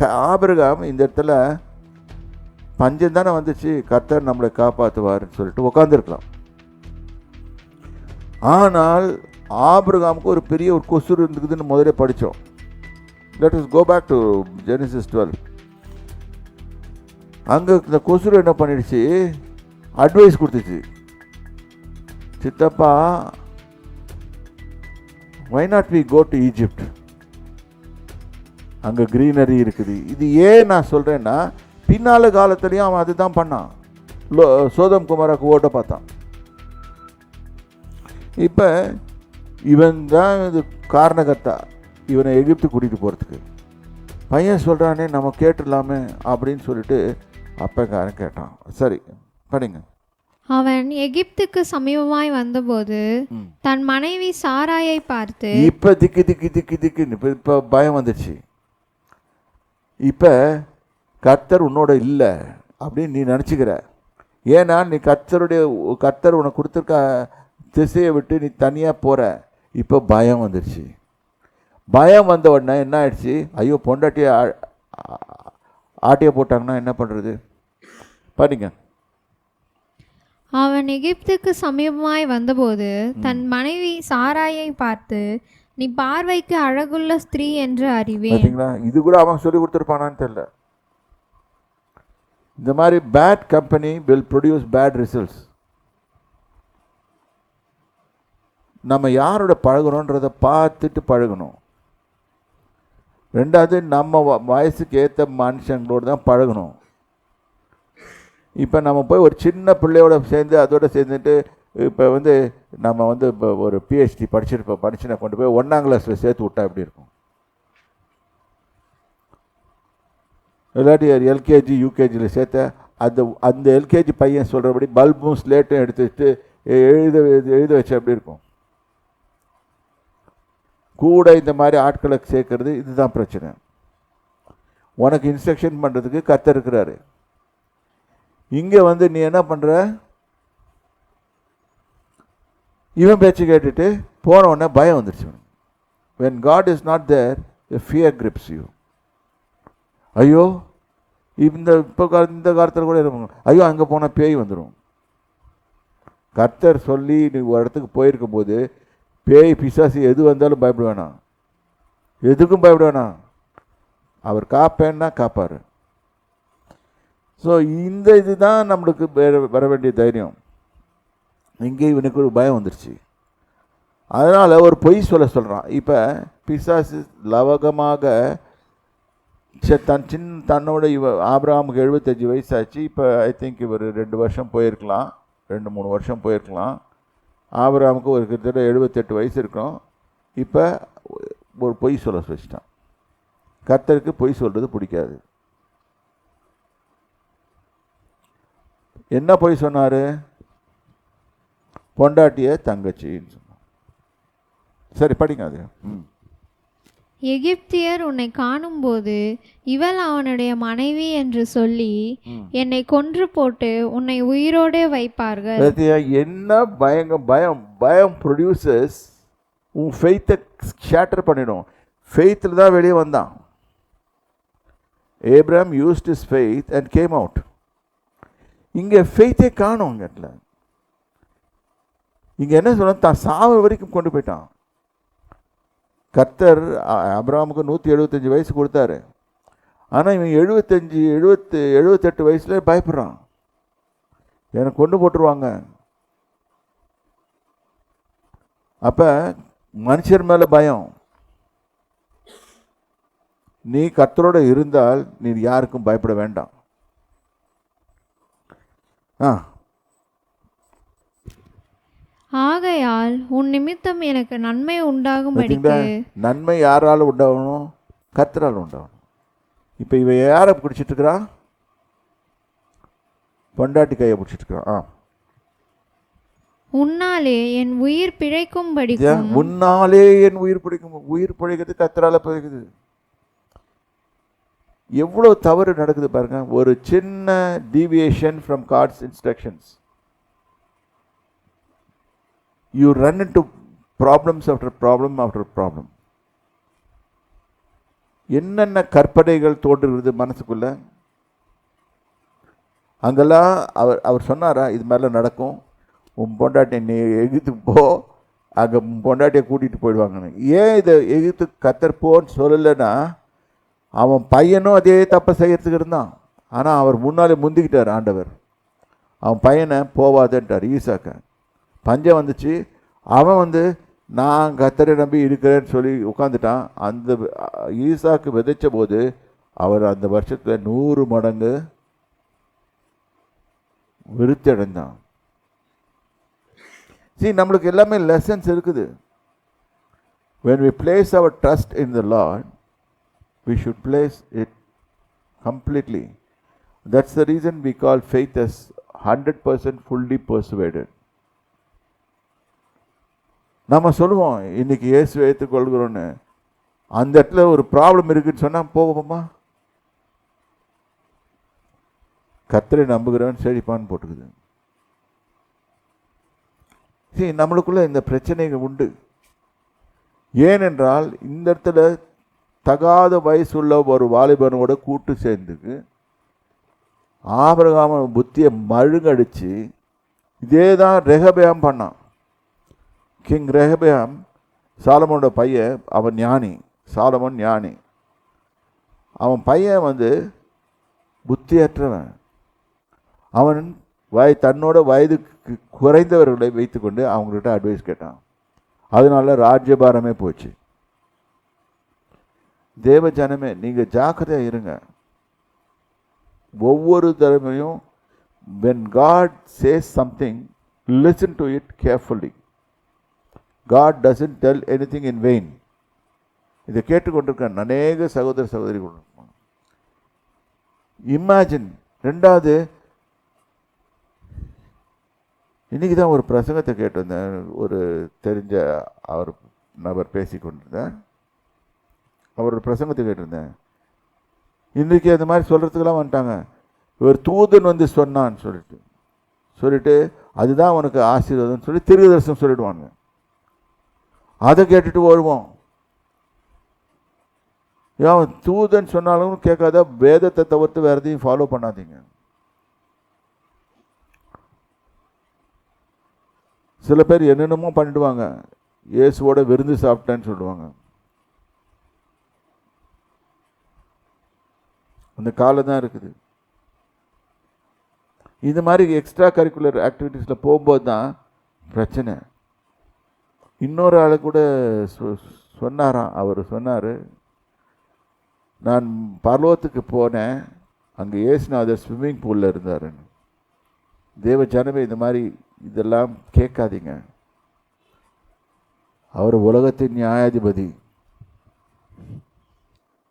க- ஆபிரகாம் இந்த இடத்துல பஞ்சம் தானே வந்துச்சு கர்த்தர் நம்மளை காப்பாற்றுவார்னு சொல்லிட்டு உட்காந்துருக்கலாம் ஆனால் ஆபிரகாமுக்கு ஒரு பெரிய ஒரு கொசுர் இருந்துக்குதுன்னு முதல்ல படித்தோம் let us go back to Genesis twelve அங்கே இந்த கொசுரு என்ன பண்ணிடுச்சு? அட்வைஸ் கொடுத்துச்சு. சித்தப்பா why not we go to Egypt அங்கே க்ரீனரி இருக்குது. இது ஏன் நான் சொல்கிறேன்னா பின்னால காலத்துலேயும் அவன் அதுதான் பண்ணான். லோ சோதம் குமாராக்கு ஓட்ட பார்த்தான். இப்போ இவன் தான் இது காரணகர்த்தா. இவனை எகிப்து கூட்டிகிட்டு போகிறதுக்கு பையன் சொல்கிறானே நம்ம கேட்டுடலாமே அப்படின்னு சொல்லிட்டு அப்பக்காரன் கேட்டான். சரி படிங்க. அவன் எகிப்துக்கு சமீபமாய் வந்தபோது. தன் மனைவி சாராயை பார்த்து இப்போ திக்கு திக்கு திக்கு திக்குன்னு இப்போ இப்போ பயம் வந்துடுச்சு. இப்போ கர்த்தர் உன்னோட இல்லை அப்படின்னு நீ நினச்சிக்கிற. ஏன்னா நீ கர்த்தருடைய கர்த்தர் உனக்கு கொடுத்துருக்க திசையை விட்டு நீ தனியாக போகிற இப்போ பயம் வந்துடுச்சு பயம் வந்த உடனே என்ன ஆயிடுச்சு? ஐயோ பொண்டாட்டியை ஆட்டிய ஆட்டியை போட்டாங்கன்னா என்ன பண்ணுறது பாருங்க. அவன் எகிப்துக்கு சமீபமாய் வந்தபோது தன் மனைவி சாராயை பார்த்து நீ பார்வைக்கு அழகுள்ள ஸ்திரீ என்று அறிவேன். பார்த்தீங்களா இது கூட அவன் சொல்லி கொடுத்துருப்பானான்னு தெரியல. இந்த மாதிரி bad company will produce bad results நம்ம யாரோட பழகணுன்றத பார்த்துட்டு பழகணும். ரெண்டாவது நம்ம வ- வயசுக்கு ஏற்ற மனுஷங்களோட தான் பழகணும். இப்போ நம்ம போய் ஒரு சின்ன பிள்ளையோட சேர்ந்து அதோட சேர்ந்துட்டு இப்போ வந்து நம்ம வந்து இப்போ ஒரு பிஹெச்டி படிச்சிருப்போம் படிச்சுனா கொண்டு போய் ஒன்றாம் கிளாஸில் சேர்த்து விட்டா எப்படி இருக்கும்? இல்லாட்டி எல்கேஜி யூகேஜியில் சேர்த்த அந்த அந்த எல்கேஜி பையன் சொல்கிறபடி பல்பும் ஸ்லேட்டும் எடுத்து எழுத எழுத வச்சு எப்படி இருக்கும்? கூட இந்த மாதிரி ஆட்களை சேர்க்கறது இதுதான் பிரச்சனை. உனக்கு இன்ஸ்ட்ரக்ஷன் பண்ணுறதுக்கு கத்த இருக்கிறாரு. இங்கே வந்து நீ என்ன பண்ணுற இவன் பேச்சு கேட்டுட்டு போன உடனே பயம் வந்துருச்சு when God is not there fear grips you ஐயோ இந்த இப்போ கா இந்த காலத்தில் கூட இருப்பாங்க. ஐயோ அங்கே போனால் பேய் வந்துடும் கர்த்தர் சொல்லி நீ ஒரு இடத்துக்கு போயிருக்கும் போது பேய் பிசாசு எது வந்தாலும் பயப்பட வேணாம். எதுக்கும் பயப்பட வேணாம். அவர் காப்பேன்னா காப்பார். ஸோ இந்த இதுதான் நம்மளுக்கு வேற- வர வேண்டிய தைரியம். இங்கேயும் இவனுக்கு ஒரு பயம் வந்துருச்சு. அதனால் ஒரு பொய் சொல்ல சொல்கிறான் இப்போ பிசாசு லவகமாக சரி தன் சின் தன்னோட இவ ஆபிரகாமுக்கு எழுபத்தஞ்சு வயசாச்சு. இப்போ ஐ திங்க் இவர் ரெண்டு வருஷம் போயிருக்கலாம். ரெண்டு மூணு வருஷம் போயிருக்கலாம். ஆபிரகாமுக்கு ஒரு கிட்டத்தட்ட எழுபத்தெட்டு வயசு இருக்கும். இப்போ ஒரு பொய் சொல்ல வச்சுட்டான் கர்த்தருக்கு பொய் சொல்கிறது பிடிக்காது. என்ன பொய் சொன்னார்? பொண்டாட்டிய தங்கச்சின்னு சொன்னான். சரி படிங்க அது. ம். எகிப்தியர் உன்னை காணும்போது இவள் அவனுடைய மனைவி என்று சொல்லி. என்னை கொன்று போட்டு உன்னை உயிரோடே வைப்பார்கள். என்ன பயங்க பயம் பயம் ப்ரொடியூசர்ஸ் உன் ஃபெய்த்தை ஷேட்டர் பண்ணிடும். ஃபெய்த்தில் தான் வெளியே வந்தான். Abram used is faith and came out இங்கே ஃபெய்த்தே காணும் இங்க இங்கே என்ன சொல்ல தான் சாவு வரைக்கும் கொண்டு போயிட்டான். கர்த்தர் அ- நூற்றி எழுபத்தஞ்சு வயசு கொடுத்தாரு. ஆனால் இவன் எழுபத்தஞ்சி எழுபத்து எழுபத்தெட்டு வயசுல பயப்படுறான். என்னை கொண்டு போட்டுருவாங்க. அப்போ மனுஷர் மேலே பயம். நீ கர்த்தரோடு இருந்தால் நீ யாருக்கும் பயப்பட வேண்டாம். ஆ. ஆகையால் உன் நிமித்தம் எனக்கு நன்மை உண்டாகும்படிக்கு நன்மை யாரால உண்டாகணும்? கர்த்தரால் உண்டாகணும். இப்போ இவ யாரை பிடிச்சிட்டு இருக்கிறா பொண்டாட்டி கையை பிடிச்சிட்டு இருக்கிறான் ஆ. உன்னாலே என் உயிர் இதா, பிழைக்கும்படிக்கும் உன்னாலே என் உயிர் பிடிக்கும் உயிர் பிழைக்கிறது கத்தரால பிழைக்குது. எவ்வளோ தவறு நடக்குது பாருங்க. ஒரு சின்ன deviation from God's instructions you run into problems after problem after problem என்னென்ன கற்பனைகள் தோன்றுகிறது மனசுக்குள்ள? அங்கெல்லாம் அவர் அவர் சொன்னாரா இது மாதிரிலாம் நடக்கும். உன் பொண்டாட்டியை நீ எகித்து போ அங்கே உன் பொண்டாட்டியை கூட்டிகிட்டு போயிடுவாங்கன்னு. ஏன் இதை எகித்து கத்தர்போன்னு சொல்லலைன்னா அவன் பையனும் அதே தப்பை செய்யறதுக்கு இருந்தான். ஆனால் அவர் முன்னாலே முந்திக்கிட்டார் ஆண்டவர். அவன் பையனை போவாதன்ட்டார் ஈசாக்கன் பஞ்சம் வந்துச்சு. அவன் வந்து நான் கத்தரை நம்பி இருக்கிறேன்னு சொல்லி உட்காந்துட்டான் அந்த ஈசாக்கு விதைச்ச போது அவர் அந்த வருஷத்தில் நூறு மடங்கு விருத்தி அடைந்தான் சி நம்மளுக்கு எல்லாமே லெசன்ஸ் இருக்குது. When we place our trust in the Lord we should place it completely that's the reason we call faith as hundred percent fully persuaded நம்ம சொல்லுவோம் இன்றைக்கி இயேசு ஏற்றுக்கொள்கிறோன்னு. அந்த இடத்துல ஒரு ப்ராப்ளம் இருக்குதுன்னு சொன்னால் போவோமா கத்தரை நம்புகிறவன் செழிப்பான்னு போட்டுக்குது. சரி நம்மளுக்குள்ள இந்த பிரச்சனைகள் உண்டு. ஏனென்றால் இந்த இடத்துல தகாத வயசுள்ள ஒரு வாலிபனோட கூட்டு சேர்ந்துக்கு ஆபரகாம புத்தியை மழுங்கடிச்சு இதே தான் ரெகபயம் பண்ணான். கிங் ரெஹபியாம் சாலமோனோட பையன் அவன் ஞானி. சாலமோன் ஞானி. அவன் பையன் வந்து புத்தியற்றவன். அவன் வய தன்னோட வயதுக்கு குறைந்தவர்களை வைத்துக்கொண்டு அவங்கள்ட்ட அட்வைஸ் கேட்டான். அதனால ராஜ்யபாரமே போச்சு. தேவ ஜனமே நீங்கள் ஜாக்கிரதையாக இருங்க. ஒவ்வொரு தடவையும் when God says something listen to it carefully God God tell anything in vain இதை கேட்டுக்கொண்டிருக்க அநேக சகோதர சகோதரிகள் இமேஜின் ரெண்டாவது இன்றைக்கி தான் ஒரு பிரசங்கத்தை கேட்டிருந்தேன். ஒரு தெரிஞ்ச அவர் நபர் பேசி கொண்டிருந்தேன் அவரோட பிரசங்கத்தை கேட்டிருந்தேன். இன்றைக்கி அந்த மாதிரி சொல்கிறதுக்கெல்லாம் வந்துட்டாங்க. இவர் தூதன் வந்து சொன்னான்னு சொல்லிட்டு. சொல்லிட்டு அதுதான் உனக்கு ஆசீர்வாதம்னு சொல்லி திருதர்சனம் சொல்லிடுவாங்க அதை கேட்டுட்டு வருவோம். ஏன் தூதன் சொன்னாலும் கேட்காத வேதத்தை தவிர்த்து வேறு எதையும் ஃபாலோ பண்ணாதீங்க. சில பேர் என்னென்னமோ பண்ணிடுவாங்க. இயேசுவோட விருந்து சாப்பிட்டேன்னு சொல்லுவாங்க. அந்த காலம் தான் இருக்குது. இந்த மாதிரி எக்ஸ்ட்ரா கரிக்குலர் ஆக்டிவிட்டீஸில் போகும்போது தான் பிரச்சனை. இன்னொரு ஆள் கூட சொ- சொன்னாராம். அவர் சொன்னார் நான் பர்லோகத்துக்கு போனேன். அங்கே ஏசுநாதர் ஸ்விம்மிங் பூலில் இருந்தாருன்னு. தேவ ஜனமே இந்த மாதிரி இதெல்லாம் கேட்காதீங்க. அவர் உலகத்தின் நியாயாதிபதி.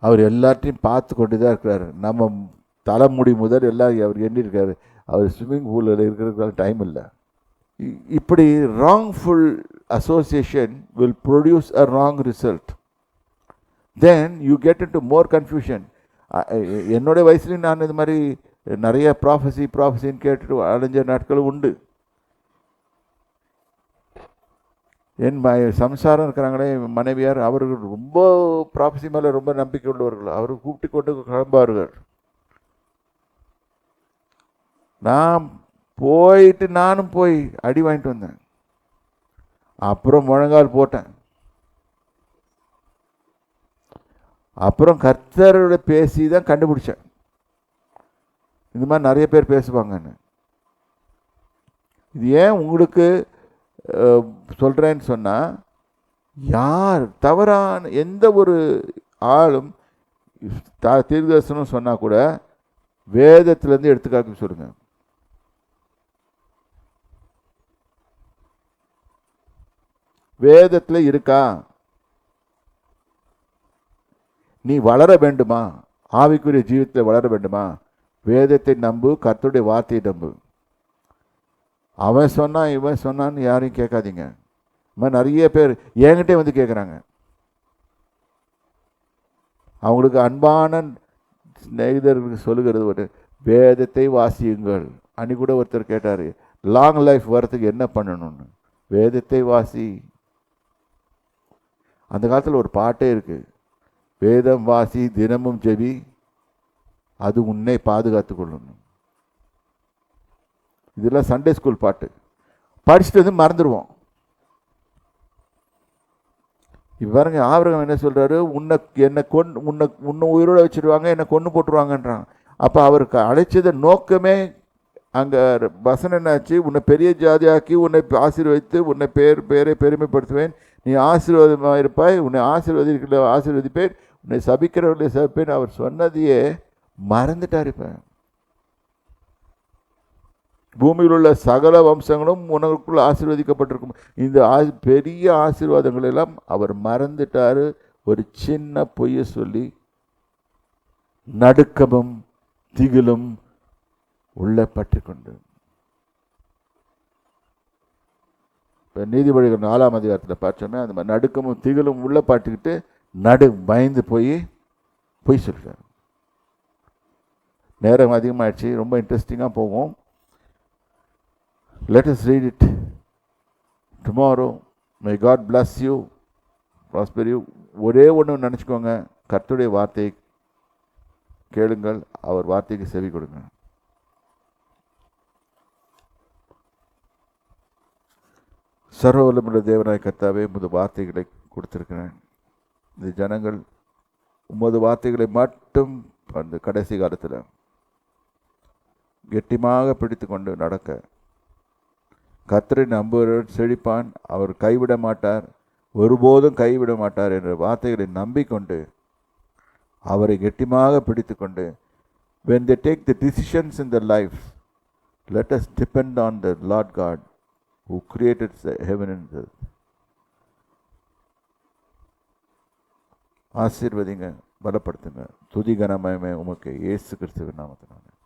அவர் எல்லாத்தையும் பார்த்து கொண்டு தான் இருக்கிறார். நம்ம தலைமுடி முதல் எல்லாம் அவர் எண்ணியிருக்கார். அவர் ஸ்விம்மிங் பூலில் இருக்கிறதுக்கான டைம் இல்லை. இ- இப்படி wrongful association will produce a wrong result then you get into more confusion என்னோட வயசுலையும் நான் இது மாதிரி நிறைய ப்ராஃபஸி ப்ராஃபஸின்னு கேட்டுட்டு அடைஞ்ச நாட்களும் உண்டு. என் ம சம்சாரம் இருக்கிறாங்களே மனைவியார் அவர்கள் ரொம்ப ப்ராஃபஸி மேலே ரொம்ப நம்பிக்கை உள்ளவர்கள். அவர் கூப்பிட்டு கொண்டு கிளம்பார்கள் நான் போயிட்டு நானும் போய் அடி வாங்கிட்டு வந்தேன். அப்புறம் முழங்கால் போட்டேன். அப்புறம் கர்த்தரோட பேசி தான் கண்டுபிடிச்சேன். இந்த மாதிரி நிறைய பேர் பேசுவாங்கன்னு. இது ஏன் உங்களுக்கு சொல்கிறேன்னு சொன்னால் யார் தவறான எந்த ஒரு ஆளும் த தீர்க்கதரிசனம் சொன்னால் கூட வேதத்திலேருந்து எடுத்துக்காக்க சொல்லுங்கள் வேதத்தில் இருக்கா? நீ வளர வேண்டுமா? ஆவிக்குரிய ஜீவிதத்தில் வளர வேண்டுமா? வேதத்தை நம்பு கர்த்தருடைய வார்த்தையை நம்பு. அவன் சொன்னான் இவன் சொன்னான்னு யாரையும் கேட்காதீங்க. இம்மா நிறைய பேர் என்கிட்டே வந்து கேட்குறாங்க. அவங்களுக்கு அன்பான சிநேகிதர்களுக்கு சொல்லுகிறது ஒரு வேதத்தை வாசியுங்கள். அன்னி கூட ஒருத்தர் கேட்டார் லாங் லைஃப் வரத்துக்கு என்ன பண்ணணும்னு? வேதத்தை வாசி அந்த காலத்தில் ஒரு பாட்டே இருக்குது வேதம் வாசி தினமும் ஜெபி அது உன்னை பாதுகாத்து கொள்ளணும் இதெல்லாம் சண்டே ஸ்கூல் பாட்டு. படிச்சுட்டு வந்து மறந்துடுவோம் இப்போ பாருங்க ஆபிரகம் என்ன சொல்கிறாரு உன்னை என்னை கொன் உன்னை உன்னை உயிரோட வச்சுருவாங்க என்னை கொன்று போட்டுருவாங்கன்றான் அப்போ அவருக்கு அழைச்சத நோக்கமே அங்கே வசனம் என்னாச்சு? உன்னை பெரிய ஜாதியாக்கி உன்னை ஆசீர்வதித்து உன்னை பேர் பேரை பெருமைப்படுத்துவேன். நீ ஆசீர்வாதமாக இருப்பாய் உன்னை ஆசீர்வதிக்கிற ஆசீர்வதிப்பேன் உன்னை சபிக்கிறவர்களை சபிப்பேன். அவர் சொன்னதையே மறந்துட்டார் இப்போ. பூமியில் உள்ள சகல வம்சங்களும் உனக்குள் ஆசீர்வதிக்கப்பட்டிருக்கும். இந்த ஆ- பெரிய ஆசீர்வாதங்கள் எல்லாம் அவர் மறந்துட்டார். ஒரு சின்ன பொய்யை சொல்லி நடுக்கமும் திகிலும் உள்ள பற்றி கொண்டு இப்போ நீதிபதிகள் நாலாம் அதிகாரத்தில் பார்த்தோமே அந்த மாதிரி நடுக்கமும் திகிலும் உள்ளே பாட்டுக்கிட்டு நடு பயந்து போய் பொய் சொல்கிறார் நேரம் அதிகமாகிடுச்சு ரொம்ப இன்ட்ரெஸ்டிங்காக போகும். Let's read it tomorrow my God bless you prosper you ஒரே ஒன்று நினச்சிக்கோங்க கர்த்தருடைய வார்த்தையை கேளுங்கள் அவர் வார்த்தைக்கு செவி கொடுங்க. சர்வவல்லமுள்ள தேவனாய் கர்த்தாவே உமது வார்த்தைகளை கொடுத்துருக்கிறேன். இந்த ஜனங்கள் உமது வார்த்தைகளை மட்டும் அந்த கடைசி காலத்தில் கெட்டிமாக பிடித்து கொண்டு நடக்க கத்தரை நம்புகிறவர் செழிப்பான் அவர் கைவிட மாட்டார் ஒருபோதும் கைவிட மாட்டார் என்ற வார்த்தைகளை நம்பிக்கொண்டு அவரை கெட்டிமாக பிடித்துக்கொண்டு when they take the decisions in the life let us depend on the Lord God who created the heaven and earth. ஆசீர்வதிங்க பலப்படுத்துங்க. துதி கனமயமே உமக்கு ஏசு கிறிஸ்துவின் நாமத்தினால.